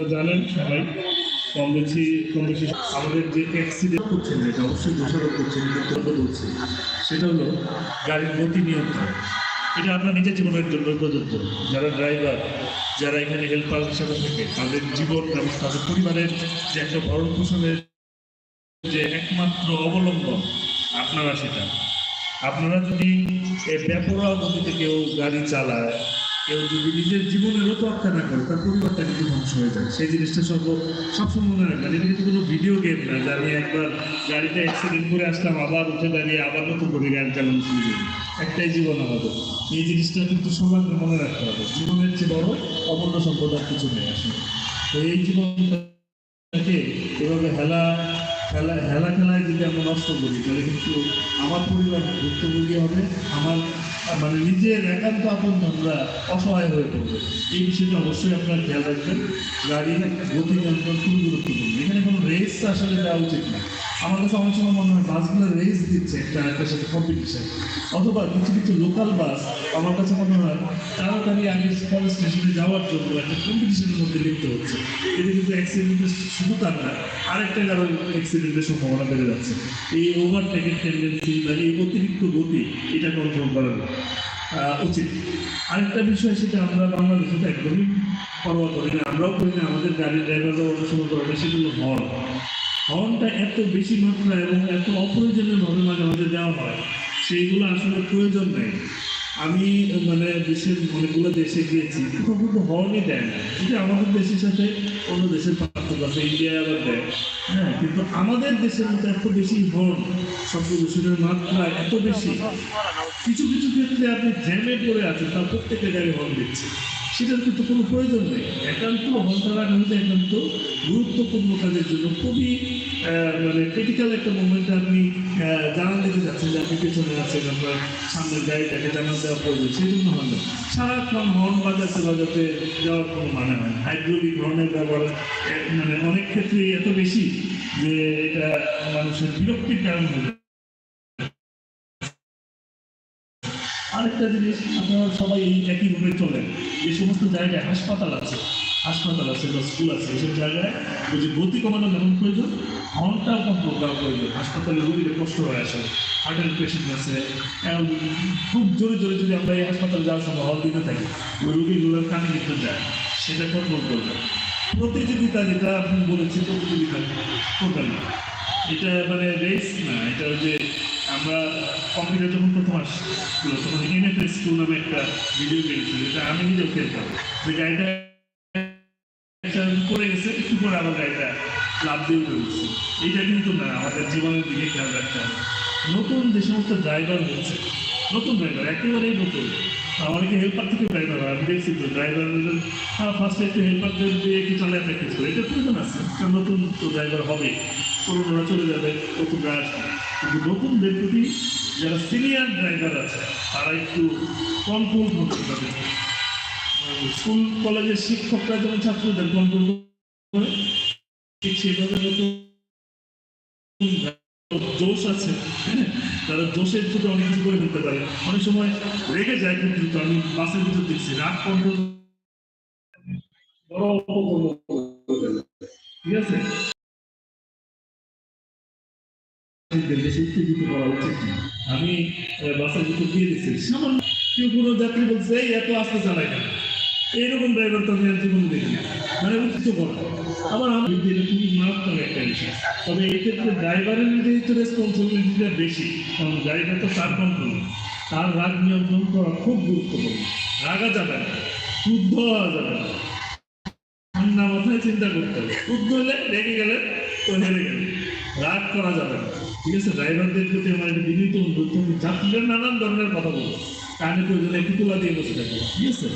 জানেন সবাই, কম বেশি কম বেশি আমাদের যে অ্যাক্সিডেন্ট করছেন যেটা অবশ্যই দোষারোপ করছেন কিন্তু সেটা হলো গাড়ির গতি নিয়ন্ত্রণ। এটা আপনার নিজের জীবনের জন্য প্রযোজ্য যারা ড্রাইভার যারা এখানে হেল্পার হিসাবে থাকে, তাদের জীবন এবং তাদের পরিবারের যে একটা ভরণ পোষণের যে একমাত্র অবলম্বন, আপনারা সেটা। আপনারা যদি বেপরোয়া গতিতে কেউ গাড়ি চালায় কেউ যদি নিজের জীবনেরও তোয়াক্কা করে, তার পরিবারটা কিন্তু ধ্বংস হয়ে যায়। সেই জিনিসটা সব সবসময় মনে রাখবেন। এটা কিন্তু কোনো ভিডিও গেম না, যে আমি একবার গাড়িটা অ্যাক্সিডেন্ট করে আসলাম, আবার উঠে দাঁড়িয়ে আবার নতুন করে গাড়ি চালানো শুরু করি। একটাই জীবন আমাদের। এই জিনিসটা কিন্তু সবাইকে মনে রাখতে হবে। জীবনের চেয়ে বড় অমূল্য সম্পদ আর কিছু নেই আসলে। তো এই জীবনটাকে এভাবে হেলা খেলা হেলা খেলায় যদি আমরা নষ্ট করি, তাহলে কিন্তু আমার পরিবার ভুক্তভোগী হবে, আমার মানে নিজের একান্ত আপন আমরা অসহায় হয়ে পড়বে। এই বিষয়টা অবশ্যই আপনার খেয়াল রাখবেন। গাড়ি গতি নিয়ন্ত্রণ খুবই গুরুত্বপূর্ণ। এখানে কোনো রেস আসলে দেওয়া উচিত না। আমার কাছে অনেক সময় মনে হয় বাসগুলো রেস দিচ্ছে একটা একটার সাথে কম্পিটিশন অথবা কিছু কিছু লোকাল বাস আমার কাছে মনে হয় তাড়াতাড়ি আগে ফরেস্ট স্টেশনে যাওয়ার জন্য একটা কম্পিটিশনের মধ্যে লিপ্ত হচ্ছে। এতে কিন্তু অ্যাক্সিডেন্টের শুধু তার না, আরেকটা কারণ অ্যাক্সিডেন্টের সম্ভাবনা বেড়ে যাচ্ছে। এই ওভারটেকের টেন্ডেন্সি বা এই অতিরিক্ত গতি, এটা কন্ট্রোল করা উচিত। আরেকটা বিষয় সেটা আমরা বাংলাদেশে তো একদমই পরোয়া করি না, আমরাও করি না, আমাদের গাড়ির ড্রাইভাররাও অনেক সময় করে না, সেগুলো হর্ন। হর্নটা এত বেশি মাত্রা এবং এত অপ্রয়োজনীয়ভাবে মাঝে মাঝে দেওয়া হয়, সেইগুলো আসলে প্রয়োজন নেই। আমি মানে দেশের অনেকগুলো দেশে গিয়েছি কোথাও কিন্তু হর্নই দেয় না। এটা আমাদের দেশের সাথে অন্য দেশের পার্থক্য আছে ইন্ডিয়া আবার দেয়। হ্যাঁ কিন্তু আমাদের দেশের মধ্যে এত বেশি হর্ন শব্দ দূষণের মাত্রা এত বেশি। কিছু কিছু ক্ষেত্রে আপনি জ্যামে পড়ে আছেন, তার প্রত্যেকটা গাড়ি হর্ন দিচ্ছে। সেটার কিন্তু কোনো প্রয়োজন নেই। একান্ত রাখা হচ্ছে একান্ত গুরুত্বপূর্ণ কাজের জন্য খুবই মানে ক্রিটিক্যাল একটা মোমেন্টে আপনি জানান দিতে যাচ্ছেন যে আপনি পেছনে আছেন, আপনার সামনের গাড়িটাকে জানান দেওয়া প্রয়োজন, সেই জন্য হয় না। সারাক্ষণ হর্ন বাজাতে বাজাতে যাওয়ার কোনো মানে হয় না। হাইড্রোলিক হর্নের ব্যবহার মানে অনেক ক্ষেত্রেই এত বেশি যে এটা মানুষের বিরক্তির কারণ হয়ে আরেকটা জিনিস, আপনারা সবাই এই একই রুমে চলেন। যে সমস্ত জায়গায় হাসপাতাল আছে হাসপাতাল আছে বা স্কুল আছে এইসব জায়গায় ওই যে গতি কমানো যেমন প্রয়োজন ঘণ্টা কন্ট্রোল করা প্রয়োজন হাসপাতালে রোগীদের কষ্ট হয়ে আসে হার্ট হার্টের পেশেন্ট আছে খুব জোরে জোরে যদি আমরা এই হাসপাতালে যাওয়ার সময় হল দিতে থাকি, ওই রোগীগুলোর কানে দিতে যায়। সেটা কন্ট্রোল করবে প্রতিযোগিতা যেটা আপনি বলেছেন, প্রতিযোগিতা টোটালি এটা মানে রেস না, এটা যে আমরা কম্পিউটার যখন প্রথম আসছিল তখন এনএফএস টু নামে একটা ভিডিও গেম ছিল এটা আমি নিজেও খেলতাম। যে গাড়িটা পড়ে গেছে, একটু পরে আবার গাড়িটা লাভ দিয়ে উঠছে এইটা কিন্তু না, আমাদের জীবনের দিকে খেয়াল রাখতে হবে। নতুন যে সমস্ত ড্রাইভার হচ্ছে নতুন ড্রাইভার একেবারেই নতুন। অনেকে হেল্পার থেকে ড্রাইভার হয়? আমি দেখছি তো ড্রাইভার ফার্স্টে একটু হেল্পারদের দিয়ে একটু চালায় প্র্যাকটিস করে এটা প্রয়োজন আছে নতুন তো ড্রাইভার হবে পুরোনোরা চলে যাবে নতুনরা আসবে কিন্তু নতুনদের প্রতি যারা সিনিয়র ড্রাইভার আছে, তারা একটু কন্ট্রোল করতে পারে। স্কুল, কলেজের শিক্ষকরা যেমন ছাত্রদের কন্ট্রোল করে, ঠিক সেভাবে জোশ আছে হ্যাঁ তারা জোশের থেকে অনেক কিছু করে ফেলতে পারে। অনেক সময় রেগে যায় দ্রুত আমি বাসের ভিতর দেখছি, রাগ কন্ট্রোল ঠিক আছে? আমি বাসের ভিতর দিয়ে দিচ্ছি সামান্য কেউ কোনো যাত্রী বলছে, এই, এত আস্তে চালায় না এইরকম ড্রাইভার তো আমি আর জীবনে দেখি। মানে উচিত আবার কিন্তু খুবই মারাত্মক একটা বিষয় তবে এই ক্ষেত্রে ড্রাইভারের নিজেই তো রেসপন্সিবিলিটিটা বেশি। কারণ গাড়িটা তো তার কন্ট্রোল তার রাগ নিয়ন্ত্রণ করা খুব গুরুত্বপূর্ণ। রাগা যাবে না। শুদ্ধ হওয়া যাবে না। ঠান্ডা মাথায় চিন্তা করতে হবে। শুদ্ধ হলে রেগে গেলে তো হেরে গেলে। রাগ করা যাবে না। ঠিক আছে, ড্রাইভারদের প্রতি আমার একটা বিনীত অনুরোধ, তুমি যাত্রীদের নানান ধরনের কথা বলব কানে প্রয়োজনে একটু তুলা দিয়ে বসে থাকবে ঠিক আছে?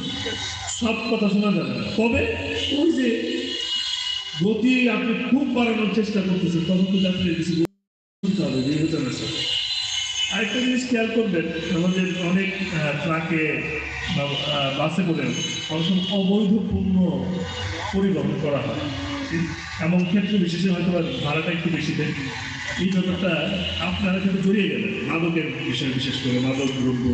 সব কথা শোনা যাবে না। তবে ওই যে গতি আপনি খুব বাড়ানোর চেষ্টা করতেছেন, তখন তো যাত্রী কিছু শুনতে হবে বিবেচনার সাথে আরেকটা জিনিস খেয়াল করবেন, আমাদের অনেক ট্রাকে বাসে করে অনেক অবৈধ পণ্য পরিবহন করা হয়। এমন ক্ষেত্রে বিশেষে হয়তো ভাড়াটা একটু বেশি দেয়। এই ব্যাপারটা আপনারা কিন্তু জড়িয়ে গেলেন। মাদকের বিষয়, বিশেষ করে মাদক দ্রব্য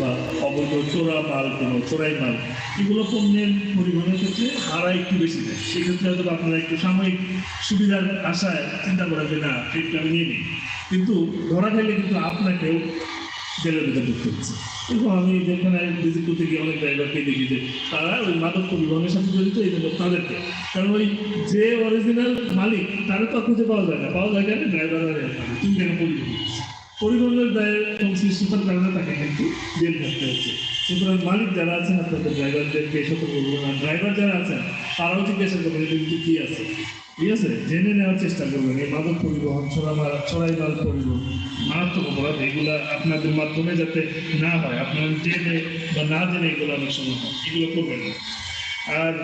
বা অবৈধ চোরা মাল কোনো চোরাই মাল, এগুলো পণ্যের পরিবহনের ক্ষেত্রে হারা একটু বেশি দেয়। সেক্ষেত্রে হয়তো আপনারা একটু সাময়িক সুবিধার আশায় চিন্তা করেন যে, না, ট্রিপটা আমি নিয়ে নিই। কিন্তু ধরা গেলে কিন্তু আপনাকেও ভিতরে ঢুকতে হচ্ছে এবং আমি যেখানে ভিজিট করতে গিয়ে অনেক ড্রাইভারকে দেখি যে তারা ওই মাদক পরিবহনের সাথে এই জন্য তাদেরকে। কারণ ওই যে অরিজিনাল মালিক, তারা তো খুঁজে পাওয়া যায় না। পাওয়া যায় কেন? ড্রাইভার আর তুমি কেন পরিবহন পরিবহনের দায়ের সংশ্লিষ্টতার কারণে তাকে কিন্তু জেল থাকতে হচ্ছে। সুতরাং মালিক যারা আছেন, আপনাদের ড্রাইভারদেরকে সতর্ক করবেন আর ড্রাইভার যারা আছেন, তারাও জিজ্ঞাসা করবেন কিন্তু কী আছে? ঠিক আছে, জেনে নেওয়ার চেষ্টা করবেন, এই মাদক পরিবহন ছড়া মাল ছড়াই মাল পরিবহন, মারাত্মক অপরাধ, এগুলো আপনাদের মাধ্যমে যাতে না হয়, আপনারা জেনে বা না জেনে এগুলো অনেক সময় হয়, এগুলো করবেন না। আর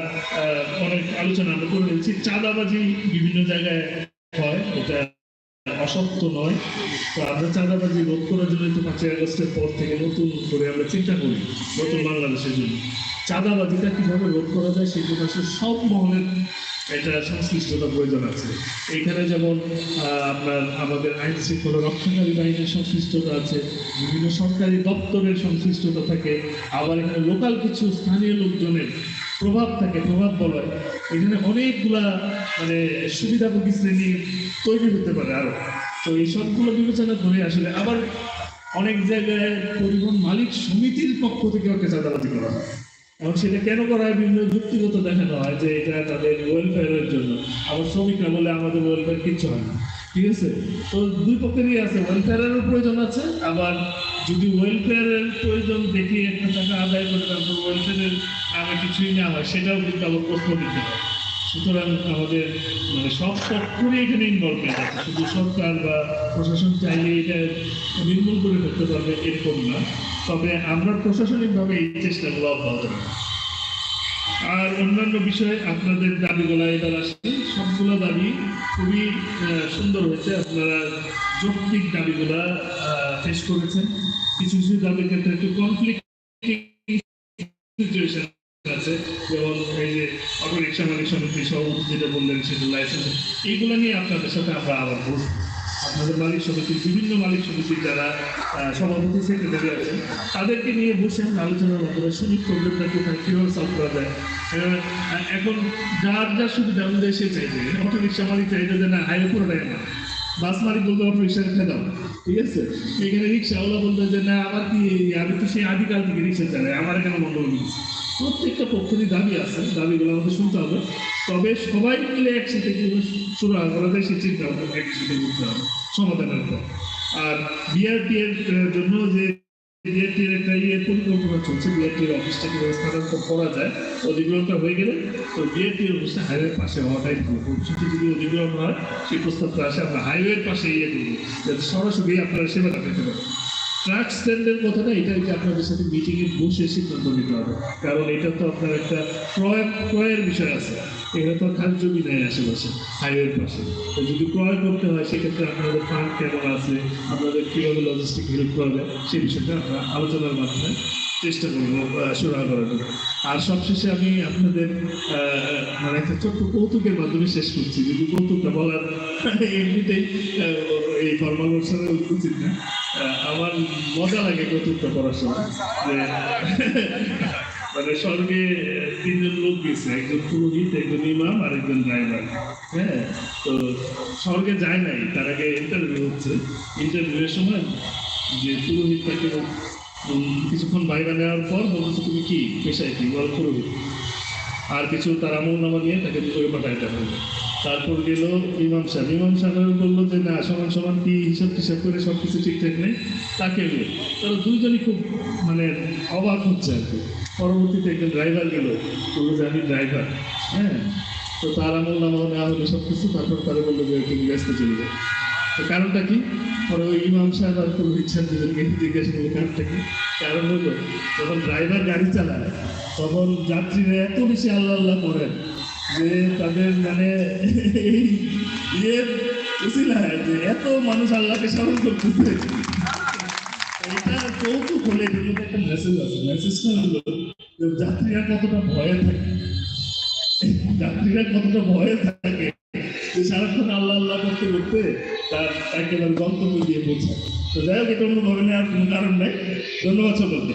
অনেক আলোচনা আমরা করে ফেলছি, চাঁদাবাজি বিভিন্ন জায়গায় হয়, এটা অসত্য নয়। তো আমরা চাঁদাবাজি রোধ করার জন্য তো পাঁচই আগস্টের পর থেকে নতুন করে আমরা চিন্তা করি, নতুন বাংলাদেশের জন্য। চাঁদাবাজিটা কীভাবে রোধ করা যায় জন্য আসলে সব মহলের এটা সংশ্লিষ্টতা প্রয়োজন আছে। এখানে যেমন আপনার আমাদের আইন শৃঙ্খলা রক্ষণকারী বাহিনীর সংশ্লিষ্টতা আছে, বিভিন্ন সরকারি দপ্তরের সংশ্লিষ্টতা থাকে, আবার এখানে লোকাল কিছু স্থানীয় লোকজনের প্রভাব থাকে, প্রভাব বলয়। এখানে অনেকগুলা মানে সুবিধাভোগী শ্রেণি তৈরি হতে পারে আরও তো এই সবগুলো বিবেচনা করে আসলে আবার অনেক জায়গায় পরিবহন মালিক সমিতির পক্ষ থেকে ওকে চাঁদাবাজি করা হয়। এবং সেটা কেন করা হয়? বিভিন্ন যুক্তিগত দেখানো হয় যে এটা তাদের ওয়েলফেয়ারের জন্য। আবার শ্রমিকরা বলে, আমাদের ওয়েলফেয়ার কিচ্ছু হয় না। ঠিক আছে? তো দুই পক্ষেরই আছে। ওয়েলফেয়ারেরও প্রয়োজন আছে, আবার যদি ওয়েলফেয়ারের প্রয়োজন দেখি একটা টাকা আদায় করে তারপর ওয়েলফেয়ারের নামে কিছুই না হয়, সেটাও কিন্তু আবার প্রশ্ন দিতে হয়। সুতরাং আমাদের মানে সব পক্ষরই এখানে ইনভলভমেন্ট আছে শুধু সরকার বা প্রশাসন চাইলে এটা নির্মূল করে ফেলতে পারবে, এরকম না। তবে আমরা প্রশাসনিকভাবে এই চেষ্টাগুলো অব্যাহত আর অন্যান্য বিষয়ে আপনাদের দাবিগুলো এবার আসছে। সবগুলো দাবি খুবই সুন্দর হয়েছে। আপনারা যৌক্তিক দাবিগুলা পেশ করেছেন। কিছু কিছু দাবির ক্ষেত্রে একটু সিচুয়েশন আছে। যেমন এই যে অটো রিক্সা মালিক সমিতি সভাপতি যেটা বললেন, সেটা লাইসেন্স এইগুলো নিয়ে আপনাদের সাথে আমরা আবার বসবো আপনাদের মালিক সমিতির বিভিন্ন মালিক সমিতির যারা সভাপতি সেক্রেটারি আছেন, তাদেরকে নিয়ে বসে আলোচনার মাধ্যমে শ্রমিক প্রবলেমটা কোথায় কীভাবে সলভ করা যায়। এখন যার যা সুবিধা অনুযায়ী সে চাইবে অটো রিক্সা মালিক চাইবে যে না, হাইওয়ে পুরোটাই না বাস মালিক বলতে অটো রিক্সা রেখে দাও। ঠিক আছে? এখানে রিক্সাওয়ালা বলতে যে, না, আমার কি আমি তো সেই আদিকাল থেকে রিক্সা চালাই, আমার এখানে হয়েছে প্রত্যেকটা পক্ষেরই দাবি আছে, দাবিগুলো আমাদের শুনতে হবে। তবে সবাই মিলে একসাথে কীভাবে শুরু করা যায় চিন্তা একসাথে করতে হবে সমাধানের পর। আর বিআরটি এর জন্য যে বিআরটি এর একটা ইয়ে পরিকল্পনা চলছে বিআরটি এর অফিসটা কীভাবে স্থানান্তর করা যায় অধিগ্রহণটা হয়ে গেলে তো বিআরটি এর অফিসটা হাইওয়ের পাশে হওয়াটাই ভালো। ভবিষ্যতে যদি অধিগ্রহণ হয়, সেই প্রস্তাবটা আসে, আমরা হাইওয়ের পাশে ইয়ে করব সরাসরি আপনারা সেবাটা পেতে পারেন। ট্রাক স্ট্যান্ডের কথাটা এটা যে আপনাদের সাথে মিটিংয়ে বসে সিদ্ধান্ত নিতে হবে। কারণ এটা তো আপনার একটা ক্রয় ক্রয়ের বিষয় আছে। এটা তো খাল জমি নেই আশেপাশে হাইওয়ের পাশে। তো যদি ক্রয় করতে হয় সেক্ষেত্রে আপনাদের ফান্ড কেমন আছে আপনাদের কীভাবে লজিস্টিক হেল্প করবে সেই বিষয়টা আমরা আলোচনার মাধ্যমে চেষ্টা করব আহ, করার জন্য। আর সবশেষে আমি আপনাদের মানে একটা ছোট্ট কৌতুকের মাধ্যমে শেষ করছি। যদি কৌতুকটা বলার এমনিতেই এই ফর্মাল অনুষ্ঠানে উচিত না আমার মজা লাগে কৌতুকটা করার সময়। যে মানে স্বর্গে তিনজন লোক গেছে, একজন পুরোহিত, একজন ইমাম, আর একজন ড্রাইভার। হ্যাঁ তো স্বর্গে যায় নাই, তার আগে ইন্টারভিউ হচ্ছে। ইন্টারভিউয়ের সময় যে পুরোহিত তাকে কিছুক্ষণ বাইরে নেওয়ার পর বলছে তুমি কি? পেশায় কি? বল, পুরোহিত। আর কিছু তার আমল নামা নিয়ে তাকে দুপুরে পাঠাইতে হবে। তারপর গেল ইমাম সাহেব। ইমাম সাহেব বলল যে সমান সমান কি হিসাব টিসাব করে সব কিছু ঠিকঠাক নেই, তাকে গেল তারা দুইজনই খুব মানে অবাক হচ্ছে আর কি। পরবর্তীতে একজন ড্রাইভার গেল, বলল যে, আমি ড্রাইভার হ্যাঁ? তো তার আমল নামা নেওয়া হলো সব কিছু তারপর তারা বলল যে, তুমি ব্যস্ত চলে যাও। তো কারণটা কি? পরে ওই ইমাম সাহেব আর পুরোহিত সাহেব দুজনকে জিজ্ঞাসা করল কারণটা কি? কারণ হলো, যখন ড্রাইভার গাড়ি চালায়, তখন যাত্রীরা এত বেশি আল্লাহ আল্লাহ করেন যে, তাদের মানে এই এত মানুষ আল্লাহকে স্মরণ করতেছে। এটা কৌতুক হলে এটার একটা মেসেজ আছে মেসেজটা হলো? যাত্রীরা কতটা ভয়ে থাকে। যাত্রীরা কতটা ভয়ে থাকে সারাক্ষণ আল্লাহ আল্লাহ করতে করতে তার একেবারে গন্তব্য দিয়ে পৌঁছায়। তো যাই হোক, এটা অন্যভাবে নেওয়ার কোনো কারণ নেই। ধন্যবাদ সকলকে।